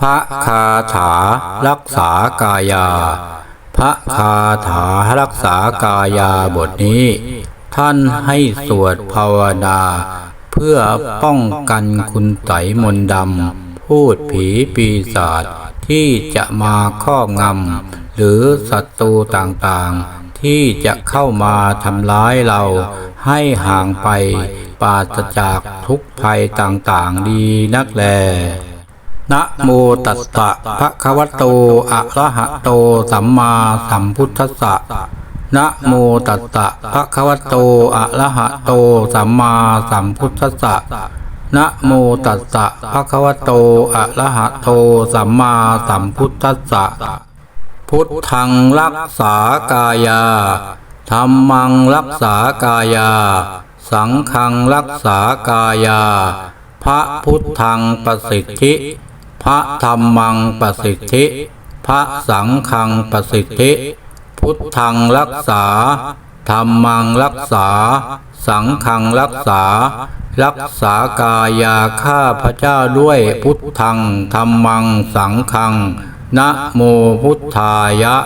พระคาถารักษากายา พระคาถารักษากายาบทนี้ ท่านให้สวดภาวนา เพื่อป้องกันคุณไสยมนต์ดำ พูดผีปีศาจที่จะมาครอบงำ หรือศัตรูต่างๆ ที่จะเข้ามาทำร้ายเราให้ห่างไปปราศจากทุกภัยต่างๆดีนักแล นะโมตัสสะภะคะวะโต อะระหะโต สัมมาสัมพุทธัสสะนะโมตัสสะภะคะวะโต อะระหะโต สัมมาสัมพุทธัสสะนะโมตัสสะภะคะวะโต อะระหะโต สัมมาสัมพุทธัสสะ พุทธังรักษากายาธรรมังรักษากายา สังฆังรักษากายา พระพุทธังประสิทธิ พระธรรมังประสิทธิ พระสังฆังประสิทธิ พุทธังรักษาธรรมังรักษา สังฆังรักษา รักษากายาข้าพระเจ้าด้วยพุทธังธรรมังสังฆังนะโมพุทธายะ